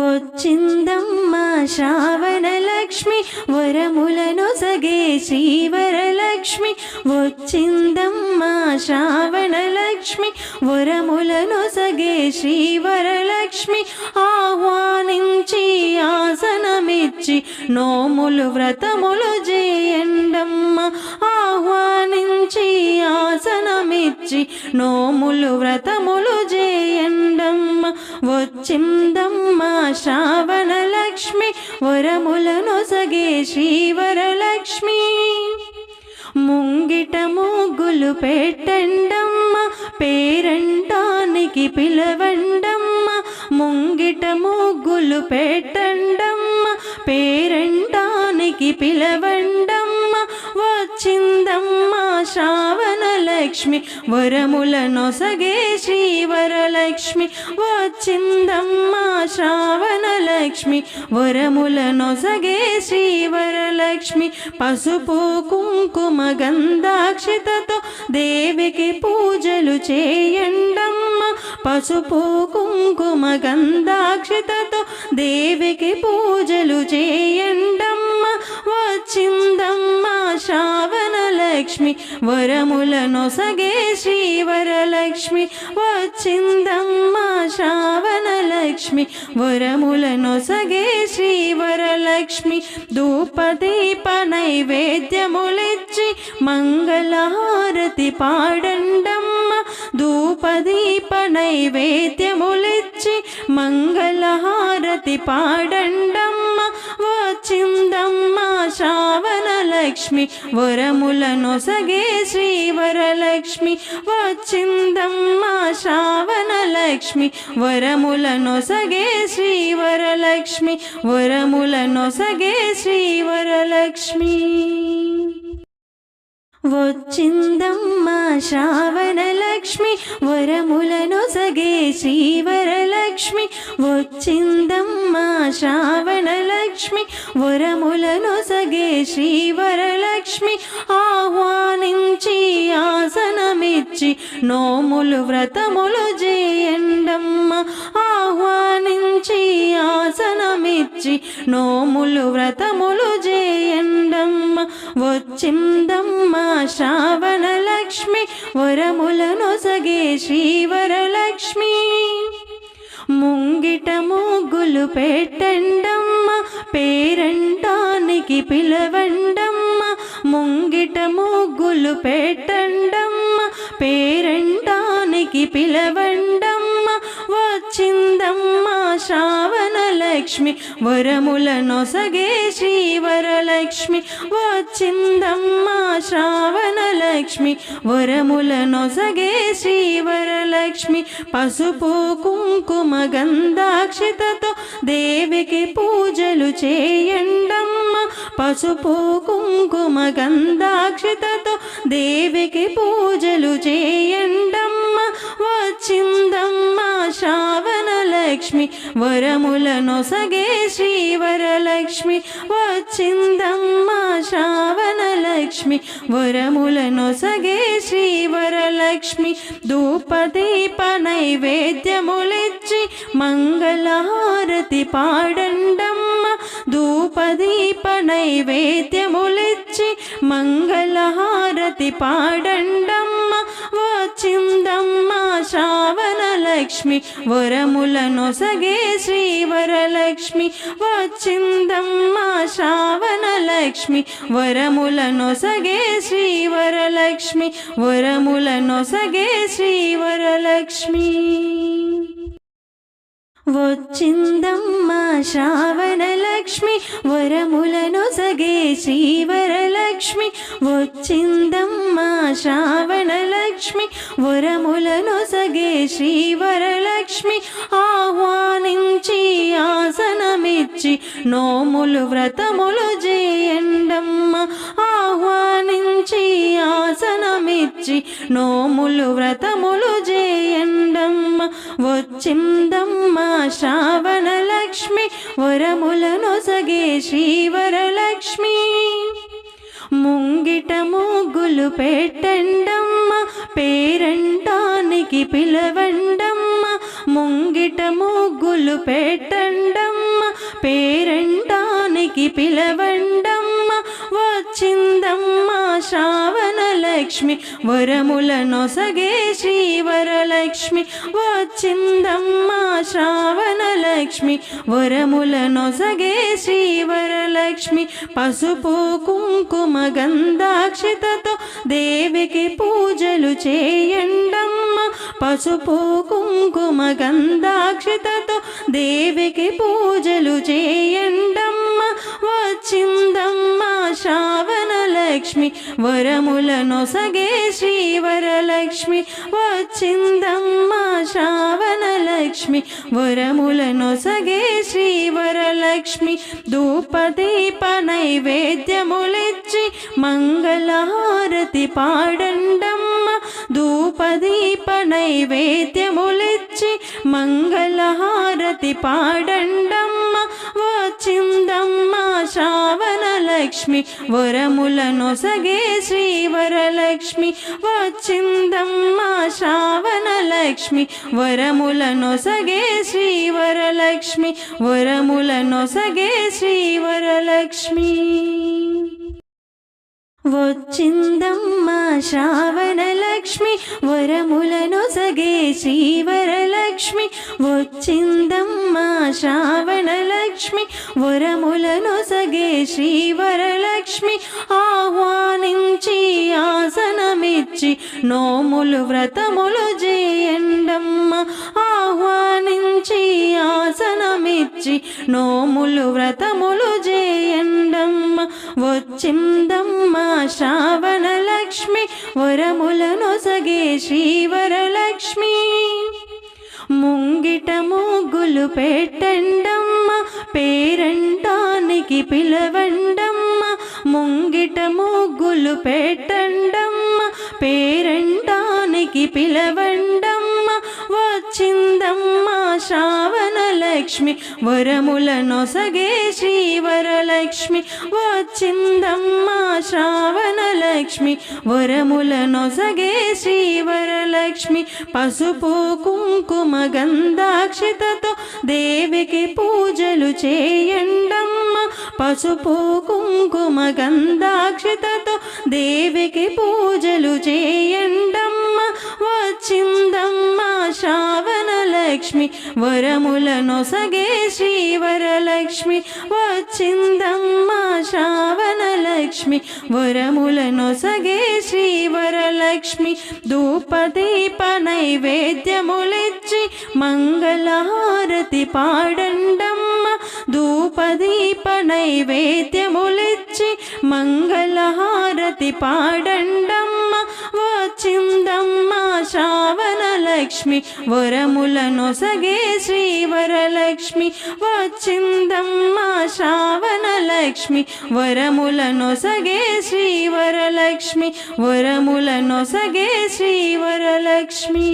వచ్చిందమ్మ శ్రావణలక్ష్మి వరములను సగే శ్రీవరలక్ష్మి. వచ్చిందమ్మ శ్రావణలక్ష్మి వరములను సగే శ్రీవరలక్ష్మి. ఆహ్వానించి ఆసనమిచ్చి నోములు వ్రతములు చేయండమ్మ. ఆహ్వానించి ఆసనమిచ్చి నోములు వ్రతములు చేయండమ్మ వచ్చిందమ్మ శ్రావణలక్ష్మి వరములను సగే శ్రీవరలక్ష్మి ముంగిట ముగ్గులు పెట్టండమ్మ పేరంటానికి పిలవండమ్మ. ముంగిట ముగ్గులు పెట్టండమ్మ పేరంటానికి పిలవండి శ్రావణ లక్ష్మి వరములను సగే శ్రీవరలక్ష్మి వచ్చిందమ్మ శ్రావణలక్ష్మి వరములను సగే శ్రీవరలక్ష్మి పసుపు కుంకుమ గంధాక్షితతో దేవికి పూజలు చేయండమ్మ పసుపు కుంకుమ గంధాక్షితతో దేవికి పూజలు చేయండమ్మ వచ్చి వరలక్ష్మి వరములను సగే శ్రీ వరలక్ష్మి వచ్చిందమ్మా శ్రావణ లక్ష్మి వరములను సగే శ్రీ వరలక్ష్మి ధూపదీప నైవేద్యములిచ్చి మంగళహారతి పాడండమ్మ ధూపదీప నైవేద్యములిచ్చి మంగళహారతి పాడండమ్మ వచ్చిందమ్మ వరలక్ష్మి వరములను సగే శ్రీవరలక్ష్మి వచ్చిందమ్మ శ్రావణలక్ష్మి వరములను సగే శ్రీవరలక్ష్మి వరములను సగే శ్రీవరలక్ష్మి వచ్చిందమ్మ శ్రావణలక్ష్మి వరములను సగే శ్రీవరలక్ష్మి వచ్చిందమ్మ శ్రావణలక్ష్మి వరములను సగే శ్రీవరలక్ష్మి ఆహ్వానించి ఆసనమిచ్చి నోములు వ్రతములు చేయండమ్మా. ఆహ్వానించి ఆసనమిచ్చి నోములు వ్రతములు చేయండమ్మ వచ్చిందమ్మ శ్రావణలక్ష్మి వరములను సగే శ్రీవరలక్ష్మి ముంగిట ముగ్గులు పెట్టండమ్మ పేరంటానికి పిలవండమ్మ. ముంగిట ముగ్గులు పెట్టండమ్మ పేరంటానికి పిలవండమ్మ. వచ్చిందమ్మ వరలక్ష్మి వరములను సగే శ్రీవరలక్ష్మి శ్రావణ లక్ష్మి వరములను సగే శ్రీవరలక్ష్మి పసుపు కుంకుమ గంధాక్షితతో దేవికి పూజలు చేయండమ్మ పసుపు కుంకుమ గంధాక్షితతో దేవికి పూజలు చేయండమ్మ వచ్చిందమ్మ శ్రావణలక్ష్మి వరములను సగే శ్రీవరలక్ష్మి వచ్చిందమ్మ శ్రావణలక్ష్మి. వరములను సగే శ్రీవరలక్ష్మి ధూపదీప నైవేద్యములిచ్చి మంగళహారతి పాడండమ్మ. ధూపదీప నైవేద్యములిచ్చి మంగళహారతి పాడండమ్మ. వచ్చిందమ్మ లక్ష్మి వరములను సగే శ్రీవరలక్ష్మి వచ్చిందమ్మ శ్రావణలక్ష్మి వరములను సగే శ్రీవరలక్ష్మి వరములను సగే శ్రీవరలక్ష్మి. వచ్చిందమ్మ శ్రావణలక్ష్మి వరములను సగే శ్రీవరలక్ష్మి వచ్చిందమ్మా శ్రావణ లక్ష్మి వరములను సగే శ్రీవరలక్ష్మి ఆహ్వానించి ఆసనమిచ్చి నోములు వ్రతములు చేయండమ్మ. ఆహ్వానించి ఆసనమిచ్చి నోములు వ్రతములు చేయండమ్మ. వచ్చిందమ్మ శ్రావణలక్ష్మి వరములను సగే శ్రీవరలక్ష్మి. ముంగిట ముగ్గులు పెట్టండమ్మ పేరంటానికి పిలవండమ్మ. ముంగిట ముగ్గులు పెట్టండమ్మ పేరంటానికి పిలవండమ్మ. వచ్చిందమ్మా శ్రావణ లక్ష్మి వరముల నొసగే శ్రీవరలక్ష్మి వచ్చిందమ్మా శ్రావణ లక్ష్మి వరముల నొసగే శ్రీవరలక్ష్మి పసుపు కుంకుమ గంధాక్షితతో దేవికి పూజలు చేయండమ్మ పసుపు కుంకుమ గంధాక్షితతో దేవికి పూజలు చేయండమ్మ వచ్చిందమ్మా శ్రావణ లక్ష్మి వరముల నొసగే శ్రీవరలక్ష్మి వచ్చిందమ్మ శ్రావణ లక్ష్మి వరముల నొసగే శ్రీవరలక్ష్మి ధూపదీప నైవేద్యములిచ్చి మంగళహారతి పాడండమ్మ. ధూపదీప నైవేద్యములిచ్చి మంగళహారతి పాడండమ్మ. వచ్చిందమ్మ శ్రా శ్రావణ లక్ష్మి వరముల నొసగే శ్రీవరలక్ష్మి వచ్చిందమ్మ శ్రావణ లక్ష్మి వరముల నొసగే శ్రీవరలక్ష్మి వరముల నొసగే శ్రీవరలక్ష్మి వచ్చిందమ్మ శ్రావణ లక్ష్మి వరములను సగే శ్రీవరలక్ష్మి. వచ్చిందమ్మా శ్రావణ లక్ష్మి వరములను సగే శ్రీవరలక్ష్మి. ఆహ్వానించి ఆసనమిచ్చి నోములు వ్రతములు చేయండమ్మ. ఆహ్వానించి ఆసనమిచ్చి నోములు వ్రతములు చేయండమ్మ. వచ్చిందమ్మ శ్రావణ లక్ష్మి వరములను సగే శ్రీవరలక్ష్మి. ముంగిట ముగ్గులు పెట్టండమ్మ పేరంటానికి పిలవండమ్మ. ముంగిట ముగ్గులు పెట్టండమ్మ పేరంటానికి పిలవండమ్మ. వచ్చిందమ్మ శ్రావణ లక్ష్మి వరముల నొసగే లక్ష్మి వచ్చిందమ్మా శ్రావణ లక్ష్మి వరముల నొసగే శ్రీవరలక్ష్మి. పసుపు కుంకుమ గంధాక్షితతో దేవికి పూజలు చేయండమ్మ. పసుపు కుంకుమ గంధాక్షితతో దేవికి పూజలు చేయండమ్మ. వచ్చిందమ్మ శ్రావణ లక్ష్మి వరముల నొసగే శ్రీవరలక్ష్మి వచ్చిందమ్మ శ్రావణ లక్ష్మి వరముల నొసగే శ్రీవరలక్ష్మి ధూపదీప నైవేద్యములిచ్చి మంగళహారతి పాడండమ్మ ధూపదీప నైవేద్యములిచ్చి మంగళహారతి పాడండమ్మ వచ్చిందమ్మ శ్రావణ లక్ష్మి వరముల శ్రీ శ్రీవరలక్ష్మి వచ్చిందమ్మ శ్రావణ లక్ష్మి వరముల నొసగే శ్రీవరలక్ష్మి వరముల నొసగే శ్రీవరలక్ష్మి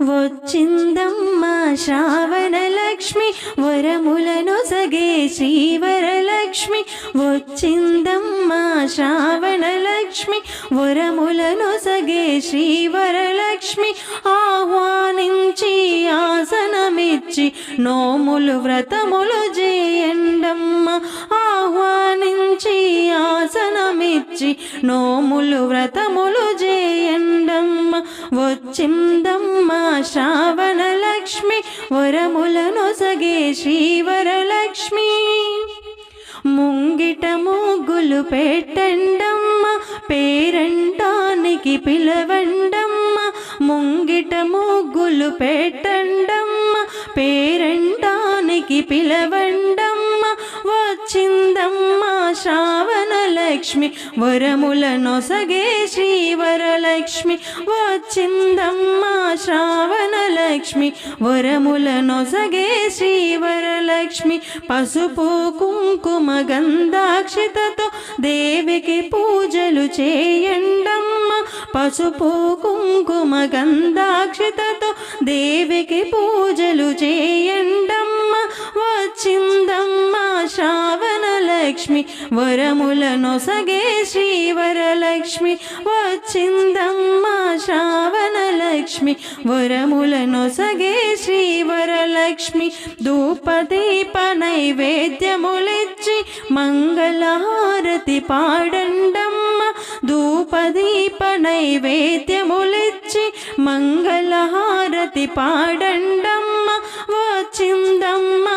వచ్చిందమ్మ శ్రావణ లక్ష్మి వరములను సగే శ్రీవరలక్ష్మి వచ్చిందమ్మ శ్రావణ లక్ష్మి వరములను సగే శ్రీవరలక్ష్మి ఆహ్వానించి ఆసనమిచ్చి నోములు వ్రతములు చేయండమ్మ ఆహ్వానించి ఆసనమిచ్చి నోములు వ్రతములు చేయండమ్మ వచ్చిందమ్మ శ్రావణ లక్ష్మి వరములను సగే శ్రీవరలక్ష్మి ముంగిట ముగ్గులు పెట్టండమ్మ పేరంటానికి పిలవండమ్మ. ముంగిట ముగ్గులు పెట్టండమ్మ పేరంటానికి పిలవండమ్మ. వచ్చిందమ్మ శ్రావ లక్ష్మి వరముల నొసగే శ్రీవరలక్ష్మి వచ్చిందమ్మా శ్రావణ లక్ష్మి వరముల నొసగే శ్రీవరలక్ష్మి పసుపు కుంకుమ గంధాక్షితతో దేవికి పూజలు చేయండమ్మ పసుపు కుంకుమ గంధాక్షితతో దేవికి పూజలు చేయండమ్మ వచ్చిందమ్మా శ్రావణ వరములను వరములనొసగే శ్రీ వరలక్ష్మి వచ్చిందమ్మా శ్రావణలక్ష్మి. వరములనొసగే శ్రీ వరలక్ష్మి ధూపదీప నైవేద్యములిచ్చి మంగళహారతి పాడండమ్మ. ధూపదీప నైవేద్యములిచ్చి మంగళహారతి పాడండమ్మ. వచ్చిందమ్మ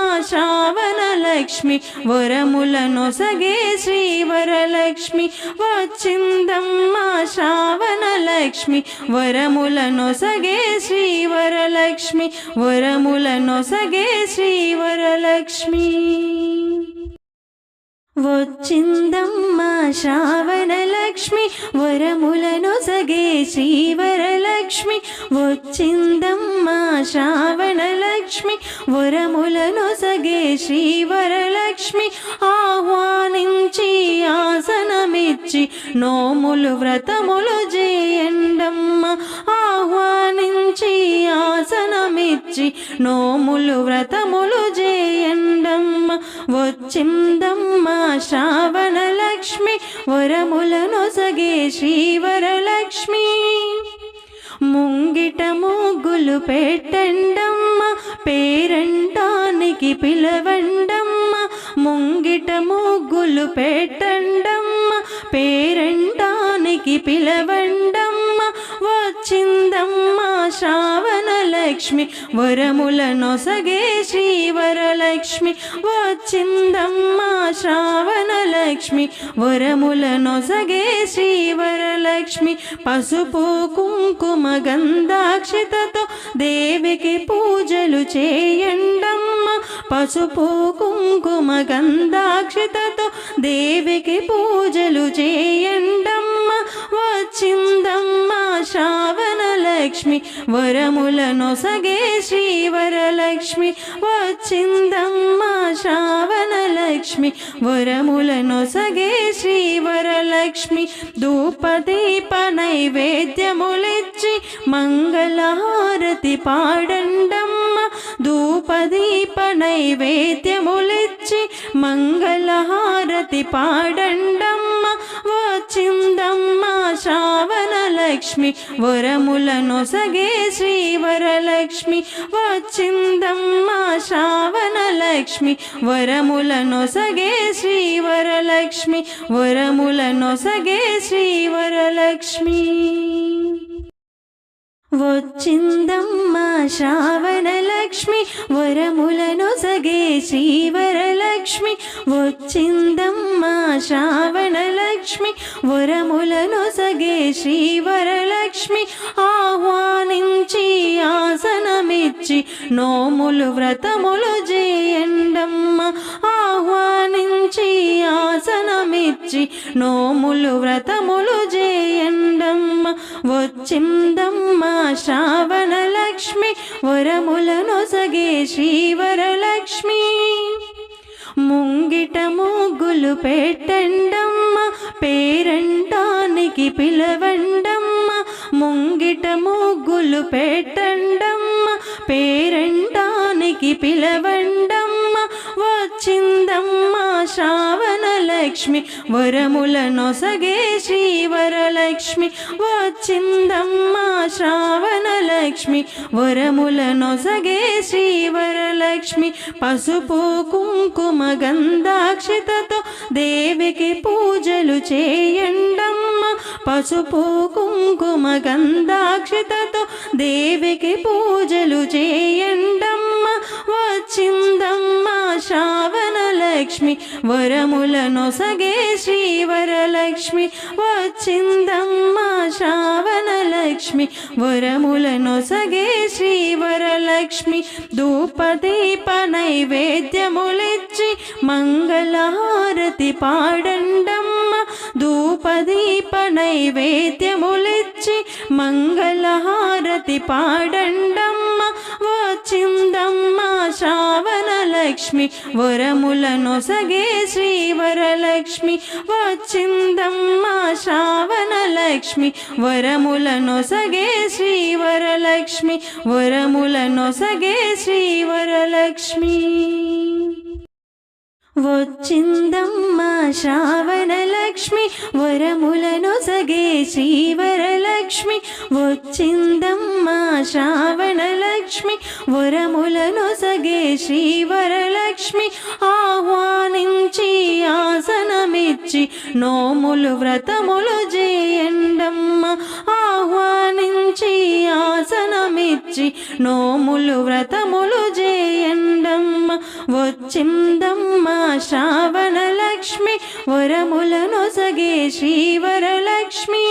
వరములను సగే శ్రీ వరలక్ష్మి వచ్చిందమ్మ వరములను సగే శ్రీ వరలక్ష్మి వరములను సగే శ్రీ వరలక్ష్మి వచ్చిందమ్మా శ్రావణలక్ష్మి వరములను సగే లక్ష్మి వచ్చిందమ్మా శ్రావణలక్ష్మి వరములను సగే శ్రీవరలక్ష్మి ఆహ్వానించి ఆసనమిచ్చి నోములు వ్రతములు చేయండమ్మ ఆహ్వానించి ఆసనమిచ్చి నోములు వ్రతములు చేయండమ్మ వచ్చిందమ్మ శ్రావణలక్ష్మి వరములను సగే శ్రీవరలక్ష్మి. ముంగిట ముగ్గులు పెట్టండమ్మ పేరంటానికి పిలవండమ్మ. ముంగిట ముగ్గులు పెట్టండమ్మ పేరంటానికి పిలవండమ్మ. వచ్చిందమ్మ శ్రావణలక్ష్మి శ్రావణ శ్రీవరలక్ష్మి వచ్చిందమ్మ శ్రావణలక్ష్మి వరములనొసగే శ్రీవరలక్ష్మి పసుపు కుంకుమ గంధాక్షితతో దేవికి పూజలు చేయండమ్మ పసుపు కుంకుమ గంధాక్షితతో దేవికి పూజలు చేయండమ్మ వచ్చిందమ్మ లక్ష్మి వరములను సగే శ్రీ వరలక్ష్మి వచ్చిందమ్మా శ్రావణ లక్ష్మి వరములను సగే శ్రీ వరలక్ష్మి ధూపదీప నైవేద్యములిచ్చి మంగళహారతి పాడండమ్మ ధూపదీప నైవేద్యములిచ్చి మంగళహారతి పాడండమ్మ వచ్చిందమ్మ శ్రావణ లక్ష్మి వరములను సగే శ్రీ వరలక్ష్మి వచ్చిందమ్మా శ్రావణ లక్ష్మి వరములను సగే శ్రీ వరలక్ష్మి వరములను సగే శ్రీ వరలక్ష్మి వచ్చిందమ్మ శ్రావణలక్ష్మి వరములను సగే శ్రీవరలక్ష్మి వచ్చిందమ్మ శ్రావణలక్ష్మి వరములను సగే శ్రీవరలక్ష్మి ఆహ్వానించి ఆసనమిచ్చి నోములు వ్రతములు చేయండమ్మ. ఆహ్వానించి ఆసనమిచ్చి నోములు వ్రతములు చేయండమ్మ. వచ్చిందమ్మ శ్రావణలక్ష్మి వరములను సగే శ్రీవరలక్ష్మి ముంగిట ముగ్గులు పెట్టండమ్మ పేరంటానికి పిలవండమ్మ. ముంగిట ముగ్గులు పెట్టండమ్మ పేరంటానికి శ్రావణ లక్ష్మి వరముల నొసగే శ్రీవరలక్ష్మి వచ్చిందమ్మ వరముల నొసగే శ్రీవరలక్ష్మి పసుపు కుంకుమ గంధాక్షితతో దేవికి పూజలు చేయండమ్మ పసుపు కుంకుమ గంధాక్షితతో దేవికి పూజలు చేయండి వరములను సగే శ్రీ వరలక్ష్మి వచ్చిందమ్మా శ్రావణ లక్ష్మి వరములను సగే శ్రీ వరలక్ష్మి ధూపదీప నైవేద్యములిచ్చి మంగళహారతి పాడండమ్మ. ధూపదీప నైవేద్యములిచ్చి మంగళహారతి పాడండమ్మ. వచ్చిందమ్మ శ్రావణలక్ష్మి వరములనొసగే శ్రీవరలక్ష్మి వచ్చిందమ్మ శ్రావణలక్ష్మి వరములను సగే శ్రీ వరలక్ష్మి. వచ్చిందమ్మ శ్రావణ లక్ష్మి వరములను సగే శ్రీవరలక్ష్మి వచ్చిందమ్మ శ్రావణ లక్ష్మి వరములను సగే శ్రీవరలక్ష్మి ఆహ్వానించి ఆసనమిచ్చి నోములు వ్రతములు చేయండమ్మ. ఆహ్వానించి ఆసనమిచ్చి నోములు వ్రతములు చిందమ్మా శ్రావణ లక్ష్మి వరములను సగే శ్రీవరలక్ష్మి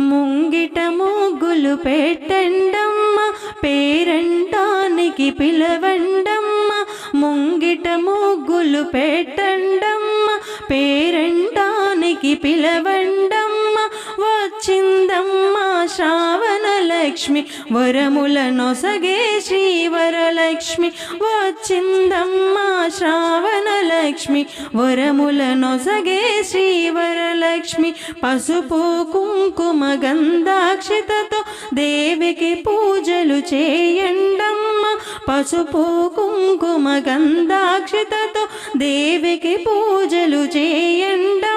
ముంగిట ముగ్గులు పెట్టండమ్మ పేరంటానికి పిలవండమ్మ ముంగిట ముగ్గులు పెట్టండమ్మ పేరంటానికి పిలవండమ్మ వచ్చిందమ్మ శ్రావణ లక్ష్మి వరములను సగే శ్రీవరలక్ష్మి వచ్చిందమ్మ శ్రావణ లక్ష్మి వరములను సగే శ్రీవరలక్ష్మి పసుపు కుంకుమ గంధాక్షితతో దేవికి పూజలు చేయండమ్మ పసుపు కుంకుమ గంధాక్షితతో దేవికి పూజలు చేయండి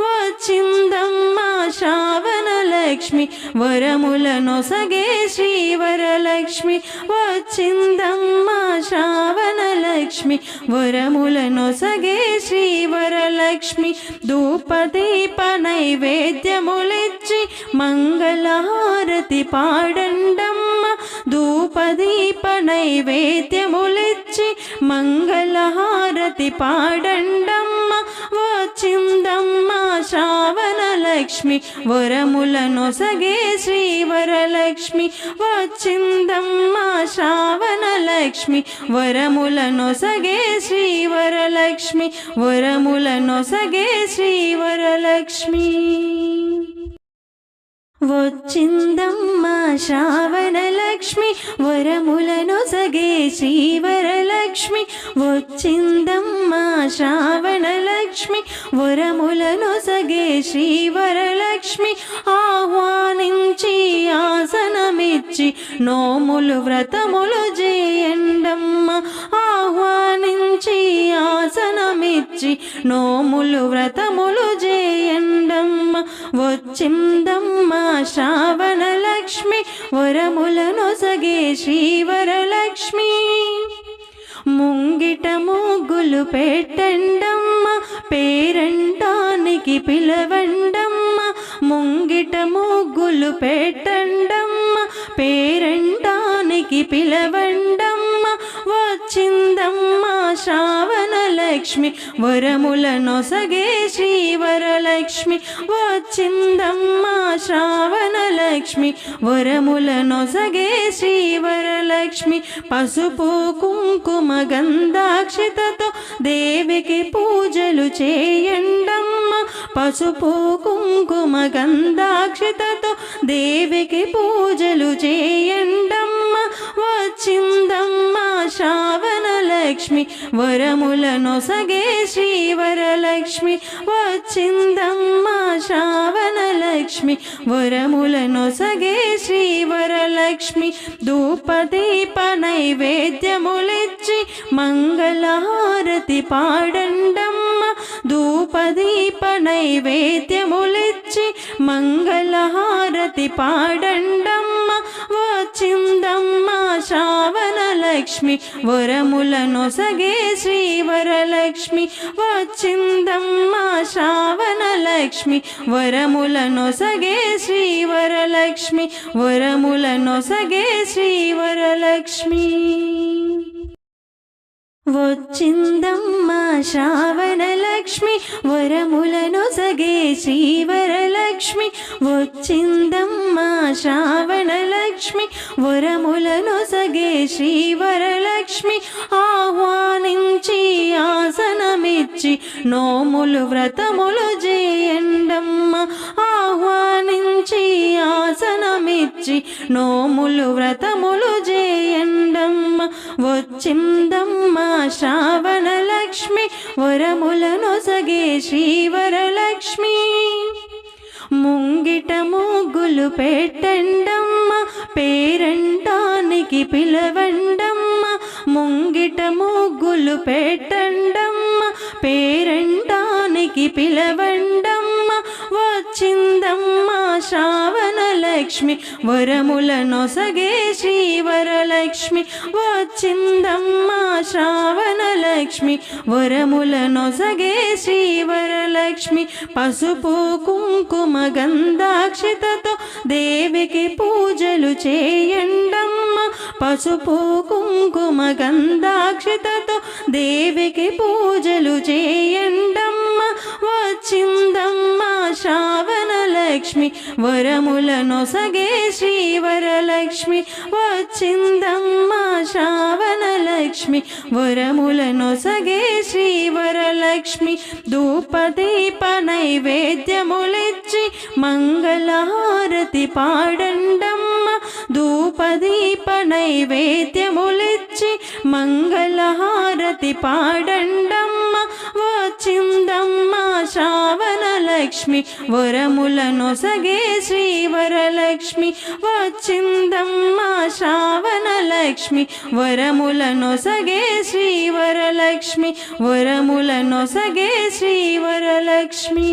వచ్చిందమ్మ శ్రావణ లక్ష్మి వరములను సగే శ్రీవరలక్ష్మి. వచ్చిందమ్మ శ్రావణ లక్ష్మి వరములను సగే శ్రీవరలక్ష్మి. ధూపదీప నైవేద్యములిచ్చి మంగళహారతి పాడండమ్మ. ధూపదీప నైవేద్యములిచ్చి మంగళహారతి పాడండమ్మ. వచ్చి శ్రావణ లక్ష్మి వరములను సగే శ్రీ వరలక్ష్మి వచ్చిందమ్మా శ్రావణ లక్ష్మి వరములను సగే శ్రీ వరలక్ష్మి వరములను సగే శ్రీ వరలక్ష్మి వచ్చిందమ్మ శ్రావణ లక్ష్మి వరములను సగే శ్రీవరలక్ష్మి. వచ్చిందమ్మ శ్రావణ లక్ష్మి వరములను సగే శ్రీవరలక్ష్మి. ఆహ్వానించి ఆసనమిచ్చి నోములు వ్రతములు చేయండమ్మ. ఆహ్వానించి ఆసనమిచ్చి నోములు వ్రతములు చేయండమ్మ. వచ్చిందమ్మా శ్రావణ లక్ష్మి వరములను సగే శ్రీవరలక్ష్మి. ముంగిట ముగ్గులు పెట్టండమ్మ పేరంటానికి పిలవండమ్మ. ముంగిట ముగ్గులు పెట్టండమ్మ పేరంటానికి పిలవండమ్మ. వచ్చిందమ్మా శ్రావణ లక్ష్మి వరములను సగే శ్రీవరలక్ష్మి వచ్చిందమ్మ శ్రావణ లక్ష్మి వరములను సగే శ్రీవరలక్ష్మి పసుపు కుంకుమ గంధాక్షితతో దేవికి పూజలు చేయండమ్మ. పసుపు కుంకుమ గంధాక్షితతో దేవికి పూజలు చేయండమ్మ. వచ్చిందమ్మ శ్రావణ లక్ష్మి వరములను సగే శ్రీవరలక్ష్మి వచ్చిందమ్మ శ్రావణ లక్ష్మి వరములను సగే శ్రీవరలక్ష్మి ధూపదీప నైవేద్యములిచ్చి మంగళహారతి పాడండమ్మ. ధూపదీప నైవేద్యములిచ్చి మంగళహారతి పాడండమ్మ వచ్చిందమ్మ శ్రావణ లక్ష్మి వరములను సగే శ్రీ వరలక్ష్మి వచ్చిందమ్మ శ్రావణ లక్ష్మి వరములను సగే శ్రీ వరలక్ష్మి వరములను సగే శ్రీ వరలక్ష్మి వచ్చిందమ్మ శ్రావణ లక్ష్మి వరములను సగే శ్రీవరలక్ష్మి. వచ్చిందమ్మ శ్రావణ లక్ష్మి వరములను సగే శ్రీవరలక్ష్మి. ఆహ్వానించి ఆసనమిచ్చి నోములు వ్రతములు చేయండమ్మ. ఆహ్వానించి ఆసనమిచ్చి నోములు వ్రతములు చేయండమ్మ. వచ్చిందమ్మ శ్రావణ లక్ష్మి వరములను సగే శ్రీవరలక్ష్మి. ముంగిట ముగ్గులు పెట్టండమ్మ పేరంటానికి పిలవండమ్మ. ముంగిట ముగ్గులు పెట్టండమ్మ పేరంటానికి పిలవండమ్మ. వరలక్ష్మి లక్ష్మి వరముల నొసగే శ్రీవరలక్ష్మి వచ్చిందమ్మా శ్రావణ లక్ష్మి వరముల నొసగే శ్రీవరలక్ష్మి పసుపు కుంకుమ గంధాక్షితతో దేవికి పూజలు చేయండమ్మ పసుపు కుంకుమ గంధాక్షితతో దేవికి పూజలు చేయండమ్మ వచ్చిందమ్మ శ్రావణ లక్ష్మి వరముల సగే శ్రీవరలక్ష్మి వచ్చిందమ్మ శ్రావణ లక్ష్మి వరములను సగే శ్రీవరలక్ష్మి ధూపదీప నైవేద్యములిచ్చి మంగళహారతి పాడండమ్మ. ధూపదీప నైవేద్యములిచ్చి మంగళహారతి పాడండమ్మ. వచ్చిందమ్మ శ్రావణ లక్ష్మి వరముల నొసగే శ్రీవరలక్ష్మి వచ్చిందమ్మ శ్రావణ లక్ష్మి వరముల నొసగే శ్రీవరలక్ష్మి వరముల నొసగే శ్రీవరలక్ష్మి